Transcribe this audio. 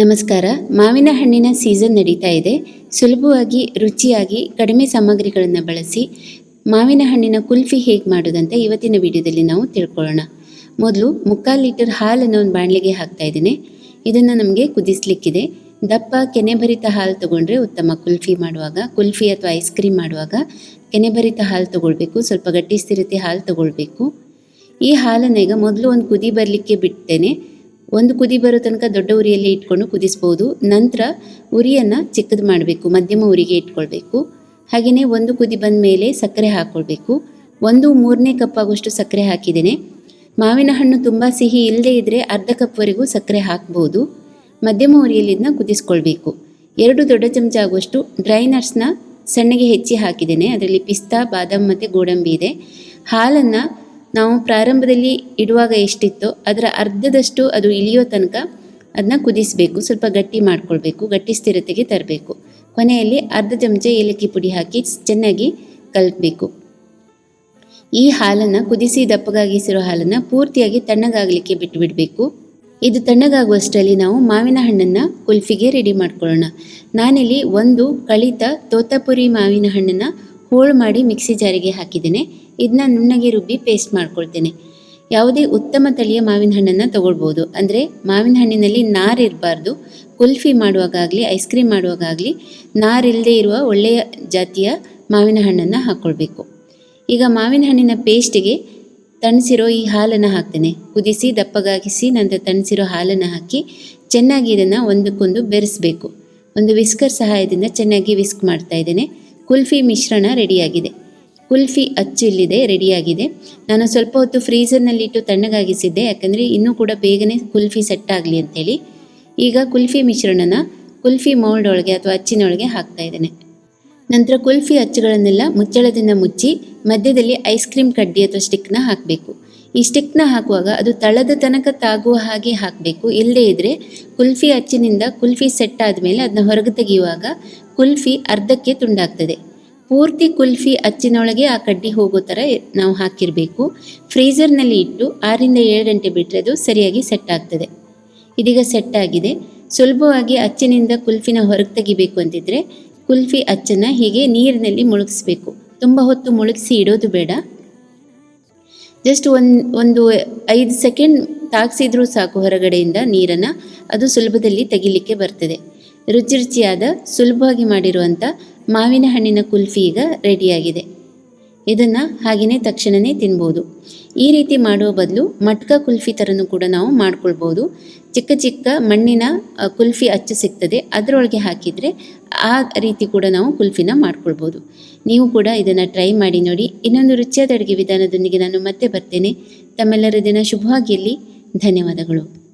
ನಮಸ್ಕಾರ. ಮಾವಿನ ಹಣ್ಣಿನ ಸೀಸನ್ ನಡೀತಾ ಇದೆ. ಸುಲಭವಾಗಿ, ರುಚಿಯಾಗಿ, ಕಡಿಮೆ ಸಾಮಗ್ರಿಗಳನ್ನು ಬಳಸಿ ಮಾವಿನ ಹಣ್ಣಿನ ಕುಲ್ಫಿ ಹೇಗೆ ಮಾಡೋದಂತ ಇವತ್ತಿನ ವಿಡಿಯೋದಲ್ಲಿ ನಾವು ತಿಳ್ಕೊಳ್ಳೋಣ. ಮೊದಲು ಮುಕ್ಕಾಲು ಲೀಟರ್ ಹಾಲನ್ನು ಒಂದು ಬಾಣಲೆಗೆ ಹಾಕ್ತಾ ಇದ್ದೀನಿ. ಇದನ್ನು ನಮಗೆ ಕುದಿಸ್ಲಿಕ್ಕಿದೆ. ದಪ್ಪ, ಕೆನೆಭರಿತ ಹಾಲು ತಗೊಂಡ್ರೆ ಉತ್ತಮ. ಕುಲ್ಫಿ ಮಾಡುವಾಗ, ಕುಲ್ಫಿ ಅಥವಾ ಐಸ್ ಕ್ರೀಮ್ ಮಾಡುವಾಗ ಕೆನೆಭರಿತ ಹಾಲು ತಗೊಳ್ಬೇಕು. ಸ್ವಲ್ಪ ಗಟ್ಟಿ ಸ್ಥಿರತೆ ಹಾಲು ತಗೊಳ್ಬೇಕು. ಈ ಹಾಲನ್ನು ಈಗ ಮೊದಲು ಒಂದು ಕುದಿ ಬರಲಿಕ್ಕೆ ಬಿಡ್ತೇನೆ. ಒಂದು ಕುದಿ ಬರೋ ತನಕ ದೊಡ್ಡ ಉರಿಯಲ್ಲಿ ಇಟ್ಕೊಂಡು ಕುದಿಸ್ಬೋದು. ನಂತರ ಉರಿಯನ್ನು ಚಿಕ್ಕದು ಮಾಡಬೇಕು, ಮಧ್ಯಮ ಉರಿಗೆ ಇಟ್ಕೊಳ್ಬೇಕು. ಹಾಗೆಯೇ ಒಂದು ಕುದಿ ಬಂದ ಮೇಲೆ ಸಕ್ಕರೆ ಹಾಕ್ಕೊಳ್ಬೇಕು ಒಂದು ಮೂರನೇ ಕಪ್ ಆಗುವಷ್ಟು ಸಕ್ಕರೆ ಹಾಕಿದ್ದೇನೆ. ಮಾವಿನ ಹಣ್ಣು ತುಂಬ ಸಿಹಿ ಇಲ್ಲದೇ ಇದ್ದರೆ ಅರ್ಧ ಕಪ್ವರೆಗೂ ಸಕ್ಕರೆ ಹಾಕ್ಬೋದು. ಮಧ್ಯಮ ಉರಿಯಲ್ಲಿ ಇದನ್ನ ಕುದಿಸ್ಕೊಳ್ಬೇಕು. ಎರಡು ದೊಡ್ಡ ಚಮಚ ಆಗುವಷ್ಟು ಡ್ರೈ ನಟ್ಸ್ನ ಸಣ್ಣಗೆ ಹೆಚ್ಚಿ ಹಾಕಿದ್ದೇನೆ. ಅದರಲ್ಲಿ ಪಿಸ್ತಾ, ಬಾದಾಮ್ ಮತ್ತು ಗೋಡಂಬಿ ಇದೆ. ಹಾಲನ್ನು ನಾವು ಪ್ರಾರಂಭದಲ್ಲಿ ಇಡುವಾಗ ಎಷ್ಟಿತ್ತೋ ಅದರ ಅರ್ಧದಷ್ಟು ಅದು ಇಳಿಯೋ ತನಕ ಅದನ್ನ ಕುದಿಸಬೇಕು. ಸ್ವಲ್ಪ ಗಟ್ಟಿ ಮಾಡ್ಕೊಳ್ಬೇಕು, ಗಟ್ಟಿ ಸ್ಥಿರತೆಗೆ ತರಬೇಕು. ಕೊನೆಯಲ್ಲಿ ಅರ್ಧ ಚಮಚ ಏಲಕ್ಕಿ ಪುಡಿ ಹಾಕಿ ಚೆನ್ನಾಗಿ ಕಲಕಬೇಕು ಈ ಹಾಲನ್ನು ಕುದಿಸಿ ದಪ್ಪಗಾಗಿಸಿರೋ ಹಾಲನ್ನು ಪೂರ್ತಿಯಾಗಿ ತಣ್ಣಗಾಗಲಿಕ್ಕೆ ಬಿಟ್ಟು ಬಿಡಬೇಕು ಇದು ತಣ್ಣಗಾಗುವಷ್ಟರಲ್ಲಿ ನಾವು ಮಾವಿನ ಹಣ್ಣನ್ನು ಕುಲ್ಫಿಗೆ ರೆಡಿ ಮಾಡ್ಕೊಳ್ಳೋಣ. ನಾನಿಲ್ಲಿ ಒಂದು ಕಳಿತ ತೋತಾಪುರಿ ಮಾವಿನ ಹಣ್ಣನ್ನು ಹೋಳು ಮಾಡಿ ಮಿಕ್ಸಿ ಜಾರಿಗೆ ಹಾಕಿದ್ದೇನೆ. ಇದನ್ನ ನುಣ್ಣಗೆ ರುಬ್ಬಿ ಪೇಸ್ಟ್ ಮಾಡ್ಕೊಳ್ತೇನೆ. ಯಾವುದೇ ಉತ್ತಮ ತಳಿಯ ಮಾವಿನ ಹಣ್ಣನ್ನು ತಗೊಳ್ಬೋದು. ಅಂದರೆ ಮಾವಿನ ಹಣ್ಣಿನಲ್ಲಿ ನಾರು ಇರಬಾರ್ದು. ಕುಲ್ಫಿ ಮಾಡುವಾಗಲಿ ಐಸ್ ಕ್ರೀಮ್ ಮಾಡುವಾಗಲಿ ನಾರಿಲ್ಲದೆ ಇರುವ ಒಳ್ಳೆಯ ಜಾತಿಯ ಮಾವಿನ ಹಣ್ಣನ್ನು ಹಾಕ್ಕೊಳ್ಬೇಕು ಈಗ ಮಾವಿನ ಹಣ್ಣಿನ ಪೇಸ್ಟಿಗೆ ತಣಿಸಿರೋ ಈ ಹಾಲನ್ನು ಹಾಕ್ತೇನೆ. ಕುದಿಸಿ, ದಪ್ಪಗಾಗಿಸಿ, ನಂತರ ತಣಿಸಿರೋ ಹಾಲನ್ನು ಹಾಕಿ ಚೆನ್ನಾಗಿ ಇದನ್ನು ಒಂದಕ್ಕೊಂದು ಬೆರೆಸಬೇಕು. ಒಂದು ವಿಸ್ಕರ್ ಸಹಾಯದಿಂದ ಚೆನ್ನಾಗಿ ವಿಸ್ಕ್ ಮಾಡ್ತಾ ಇದ್ದೇನೆ. ಕುಲ್ಫಿ ಮಿಶ್ರಣ ರೆಡಿಯಾಗಿದೆ. ಕುಲ್ಫಿ ಅಚ್ಚು ಇಲ್ಲಿದೆ, ರೆಡಿಯಾಗಿದೆ. ನಾನು ಸ್ವಲ್ಪ ಹೊತ್ತು ಫ್ರೀಸರ್ನಲ್ಲಿಟ್ಟು ತಣ್ಣಗಾಗಿಸಿದ್ದೆ, ಯಾಕಂದರೆ ಇನ್ನೂ ಕೂಡ ಬೇಗನೆ ಕುಲ್ಫಿ ಸೆಟ್ ಆಗಲಿ ಅಂತೇಳಿ. ಈಗ ಕುಲ್ಫಿ ಮಿಶ್ರಣನ ಕುಲ್ಫಿ ಮೌಲ್ಡ್ ಒಳಗೆ ಅಥವಾ ಅಚ್ಚಿನೊಳಗೆ ಹಾಕ್ತಾ ಇದ್ದೇನೆ. ನಂತರ ಕುಲ್ಫಿ ಅಚ್ಚುಗಳನ್ನೆಲ್ಲ ಮುಚ್ಚಳದಿಂದ ಮುಚ್ಚಿ ಮಧ್ಯದಲ್ಲಿ ಐಸ್ ಕ್ರೀಮ್ ಕಡ್ಡಿ ಅಥವಾ ಸ್ಟಿಕ್ನ ಹಾಕಬೇಕು. ಈ ಸ್ಟಿಕ್ನ ಹಾಕುವಾಗ ಅದು ತಳದ ತನಕ ತಾಗುವ ಹಾಗೆ ಹಾಕಬೇಕು. ಇಲ್ಲದೇ ಇದ್ದರೆ ಕುಲ್ಫಿ ಅಚ್ಚಿನಿಂದ ಕುಲ್ಫಿ ಸೆಟ್ ಆದಮೇಲೆ ಅದನ್ನ ಹೊರಗೆ ತೆಗೆಯುವಾಗ ಕುಲ್ಫಿ ಅರ್ಧಕ್ಕೆ ತುಂಡಾಗ್ತದೆ. ಪೂರ್ತಿ ಕುಲ್ಫಿ ಅಚ್ಚಿನೊಳಗೆ ಆ ಕಡ್ಡಿ ಹೋಗೋ ಥರ ನಾವು ಹಾಕಿರಬೇಕು. ಫ್ರೀಝರ್ನಲ್ಲಿ ಇಟ್ಟು ಆರಿಂದ ಏಳು ಗಂಟೆ ಬಿಟ್ಟರೆ ಅದು ಸರಿಯಾಗಿ ಸೆಟ್ ಆಗ್ತದೆ. ಇದೀಗ ಸೆಟ್ ಆಗಿದೆ. ಸುಲಭವಾಗಿ ಅಚ್ಚಿನಿಂದ ಕುಲ್ಫಿನ ಹೊರಗೆ ತೆಗಿಬೇಕು ಅಂತಿದ್ರೆ ಕುಲ್ಫಿ ಅಚ್ಚನ್ನು ಹೀಗೆ ನೀರಿನಲ್ಲಿ ಮುಳುಗಿಸ್ಬೇಕು. ತುಂಬ ಹೊತ್ತು ಮುಳುಗಿಸಿ ಇಡೋದು ಬೇಡ. ಜಸ್ಟ್ ಒಂದು ಒಂದು ಐದು ಸೆಕೆಂಡ್ ತಾಗಿಸಿದ್ರೂ ಸಾಕು ಹೊರಗಡೆಯಿಂದ ನೀರನ್ನು. ಅದು ಸುಲಭದಲ್ಲಿ ತೆಗಿಲಿಕ್ಕೆ ಬರ್ತದೆ. ರುಚಿ ರುಚಿಯಾದ ಸುಲಭವಾಗಿ ಮಾಡಿರುವಂಥ ಮಾವಿನ ಹಣ್ಣಿನ ಕುಲ್ಫಿ ಈಗ ರೆಡಿಯಾಗಿದೆ ಇದನ್ನು ಹಾಗೆಯೇ ತಕ್ಷಣವೇ ತಿನ್ಬೋದು. ಈ ರೀತಿ ಮಾಡುವ ಬದಲು ಮಟ್ಕ ಕುಲ್ಫಿ ಥರನೂ ಕೂಡ ನಾವು ಮಾಡ್ಕೊಳ್ಬೋದು. ಚಿಕ್ಕ ಚಿಕ್ಕ ಮಣ್ಣಿನ ಕುಲ್ಫಿ ಅಚ್ಚು ಸಿಗ್ತದೆ. ಅದರೊಳಗೆ ಹಾಕಿದರೆ ಆ ರೀತಿ ಕೂಡ ನಾವು ಕುಲ್ಫಿನ ಮಾಡ್ಕೊಳ್ಬೋದು. ನೀವು ಕೂಡ ಇದನ್ನು ಟ್ರೈ ಮಾಡಿ ನೋಡಿ. ಇನ್ನೊಂದು ರುಚಿಯಾದ ಅಡುಗೆ ವಿಧಾನದೊಂದಿಗೆ ನಾನು ಮತ್ತೆ ಬರ್ತೇನೆ. ತಮ್ಮೆಲ್ಲರ ದಿನ ಶುಭವಾಗಿರಲಿ ಧನ್ಯವಾದಗಳು.